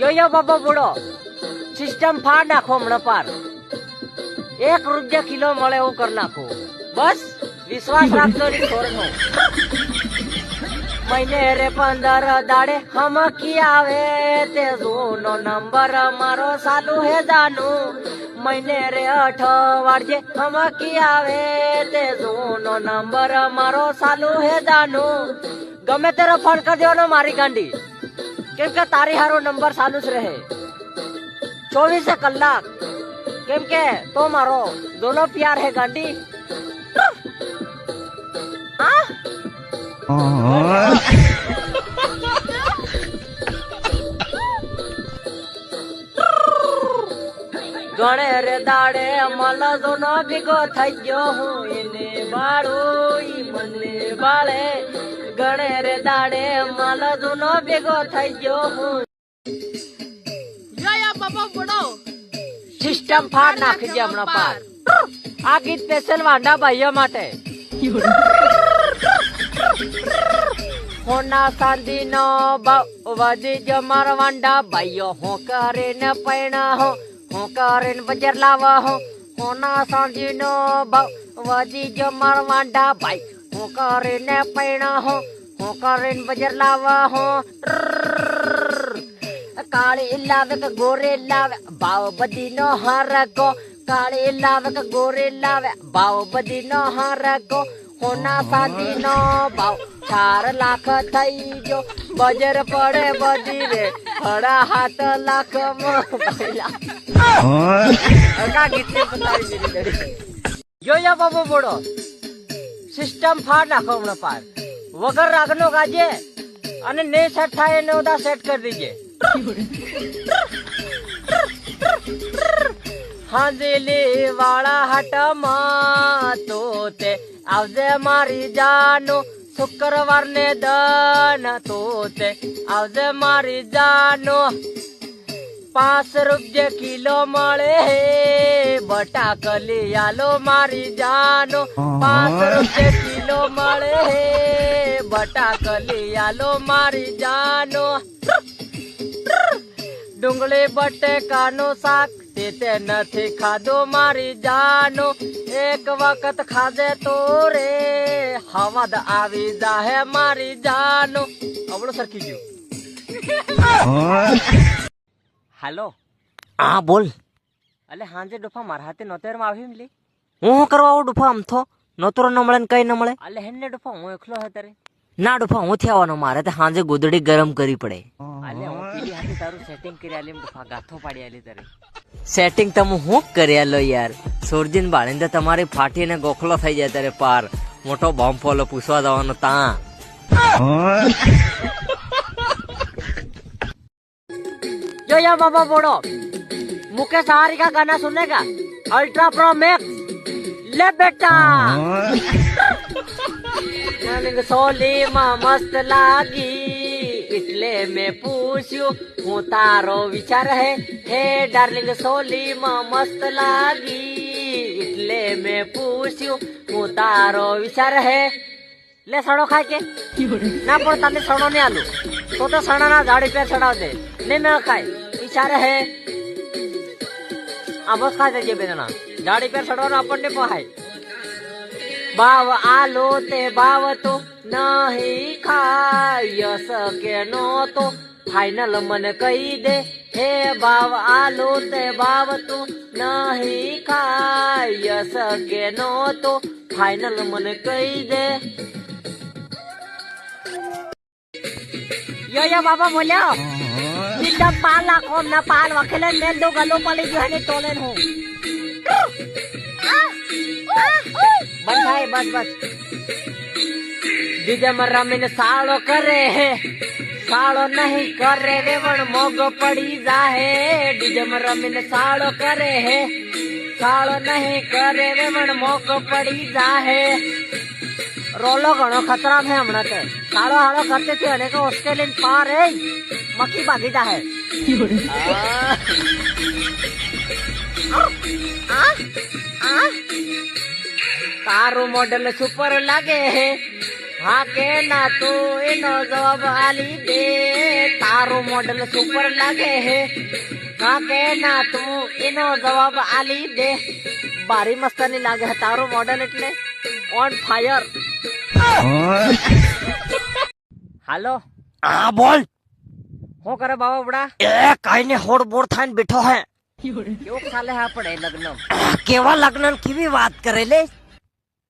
યો યો, બાબો બુડો સિસ્ટમ ફાડ નાખો હમણાં પાર. એક રૂપિયા કિલો મળે એવું કરી નાખો. બસ, વિશ્વાસ રાખતો ની છોડનો મહિને રે પંદર દાડે હમકી આવે તે જૂનો નંબર મારો સાલુ હે જાનું. મહિને રે અઠવાડિયે હમકી આવે તે જૂનો નંબર મારો સાલુ હે જાનું. ગમે તેરો ફોન કરી દેવાનો મારી ગાંડી. કેમ કે તારી હારો નંબર ચાલુ જ રહે. ચોવીસે કલાક. કેમ કે તો મારો દોનો પ્યાર હે ગાંડી. ગણે રે દાડે મલ દોનો ભીગો થઈ ગયો હું. એને બાળું મને બાળે ગણે રે દાડે મલ દોનો ભેગો થઈ ગયો હું. બુડો સિસ્ટમ ફાડ નાખી દે હમણાં પાર આ ગીત સ્પેશિયલ વાંડા ભાઈઓ માટે. હોના સાંધી નો વધી જમાર વાંડા ભાઈઓ. હું કરીને પૈણા હો હું કરીને બજાર લાવા હો. હોના સાંધી નો વધી જમાર વાંડા ભાઈ. હું કરીને પૈણા હો હું કરીને બજાર લાવા હો. કાળી લાવે કે ગોરે લાવે ભાવ બધી નો હરકો કાળી લાવે કે ગોરે લાવે ભાવ બધી નો હરકો હોના સાદી નો ભાવ ચાર લાખ થઈ ગયો બજર પડે બધી રે હડા હાથ લાખમાં બાબુ બોડો સિસ્ટમ ફાડ નાખો હમણાં પાર વગર રાગનો ગાજે અને ને સેટ થાય એને બધા સેટ કરી દીજે. હાંજલી વાળા હાટમાં તો તે આવજે મારી જાનો શુક્રવાર ને દન તો તે આવજે મારી જાનો. પાંચ રૂપિયે કિલો મળે હે બટાકલી આલો મારી જાનો. પાંચ રૂપિયા કિલો મળે હે બટાકલી આલો મારી જાનો. ડુંગળી બટેકાનું શાક તે તે નથી ખાધો મારી જાનો. એક વખત ખાધે તો રે હવાદ આવી જાહે મારી જાનો. અવળો સરખી ગયો. હાલો. હા બોલ. અલે હાંજે ડોફા મારા હાથે નોતેરમાં આવી લે? હું કરવા આવું ડોફા આમ થો નોતરો ન મળે ને કઈ ન મળે? અલે હેને ડોફા હું એકલો હે તારે. ના ડોફા હું થવાનો મારે તો સાંજે ગોદડી ગરમ કરી પડે. તારું સેટિંગ કરી આલે ડોફા ગાથો પાડી આલે તારે. તમે હું કરી આલો યાર? સોરજીન બાળીને તમારી ફાટીને ગોખલો થઈ જાય તારે પાર. મોટો બોમ્બ ફોલો પૂછવા જવાનો તા જો યા બાબા બોડો મુકેશ હારી કા ગાના સુનેગા. અલ્ટ્રા પ્રો મેક્સ લે બેટા. નાની સોલી માં મસ્ત લાગી. એટલે મેં પૂછ્યું, હું તારો વિચાર હે? હે ડાર્લિંગ સોલી માં મસ્ત લાગી. એટલે મેં પૂછ્યું, હું તારો વિચાર હે? લે સડો ખાય કે. ના પણ તને સણો ને આલું. તો તો સણાના ઝાડી પર ચડાવ દે. ને ન ખાય. વિચાર હે? આ બસ ખાઈ જજે બેદના ઝાડી પર ચડવાનો આપણને પહાય ભાવ આલો તે ભાવ તો નહીં ખાય શકે નો તો ફાઇનલ મને કહી દે હે ભાવ આલો તે ભાવ તો નહીં ખાય શકે નો તો ફાઇનલ મને કહી દે. યો યો બાબા બોલ્યો. સીધા પાલ નાખો ના પાલ વખેલે મેલ દો ગલો પડી ગયો ને તોલે હું. બસ થાય બસ બસ. બીજા માં રમીને સાળો કરે. હે સાળો નહીં કરે રેવણ મોગો પડી જાહે. બીજા માં રમીને સાળો કરે. હે સાળો નહીં કરે રેવણ મોગો પડી જાહે. રોલો ઘણો ખતરા છે હમણાં તે. સાળો હાળો કરતે છે અને તો ઓસ્ટ્રેલિયન પાર હે મક્કી બાંધી જાહે. તારું મોડલ સુપર લાગે. હે કે ના તો એનો જવાબ આલી દે. તારું મોડલ સુપર લાગે. હે કે ના તું એનો જવાબ આલી દે. બારી મસ્તાની લાગે તારું મોડલ એટલે. ઓન ફાયર હાલો. હા બોલ. હું કરે બાબા બડા? એ કઈ ને હોડ બોડ થઈને બેઠો હે. કેવો ખાલે હા પડે લગ્ન? કેવા લગ્ન કેવી વાત કરે લે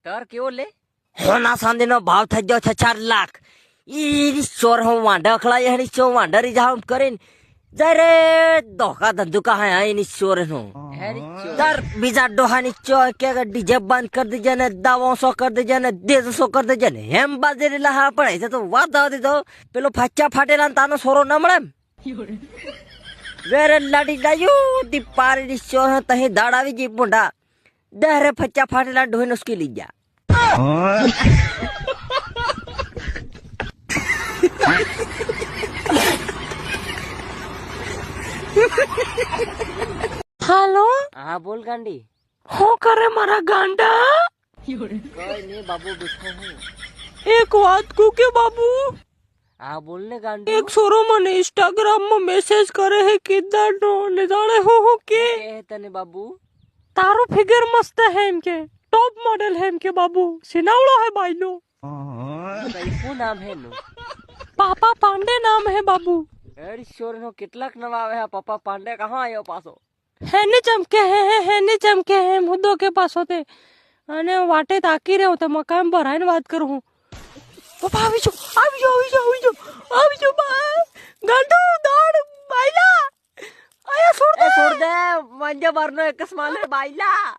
તર કેવો લે? હોના સાંધીનો ભાવ થઈ ગયો છે ચાર લાખ. ઈ ચોર હું વાંઢા અખલાય હણી ચો વાંઢા રી જાવ કરીને જરે ધોકા ધંધુકા હે એની ચોર નો હેરી તાર બીજા ડોહાની ચો કે ડીજે બંધ કરી દેજે ને દાવો સો કરી દેજે ને દેજ સો કરી દેજે ને હેમ બાજેલા લહા પડે છે તો વાત દીધો પેલો ફાચા ફાટેલા ને તાનો સોરો ન મળે વેરે લાડી ડાયું દી પારી ની ચોર તહી દાડ આવી ગઈ પૂંડા દહરે ફચ્ચા ફાટેલા ડોહી નુસ્કી લઈ ગયા હાલો હા બોલ ગાંડી શું કરે મારા ગાંડા કઈ નહીં બાબુ બેઠો હું એક વાત કહું કે બાબુ હા બોલ ને ગાંડી એક છોરો મને ઇન્સ્ટાગ્રામમાં મેસેજ કરે હે કિદાર નો ને જાણે હું હું કે કે તને બાબુ તારું ફિગર મસ્ત હે એમ કે. ટોપ મોડેલ હે એમ કે બાબુ. સિનાવડો હે બાઈલો શું નામ હે નું પાપા પાંડે નામ હે બાબુ. ચોર નો કેટલાક નામ આવે હે. પાપા પાંડે કહા આયો પાછો? હેને ચમકે હે હે હેને ચમકે હે મુદ્દો કે પાછો તે. અને વાટે તાકી રહ્યો તો મકાન ભરાઈને વાત કરું હું. પપ્પા આવી જો આવી જો આવી જો આવી જો આવી જો બા. ગાંડો દોડ બાઈલા છોડ દે મંજે બારનો એક સ્માલે બાઈલા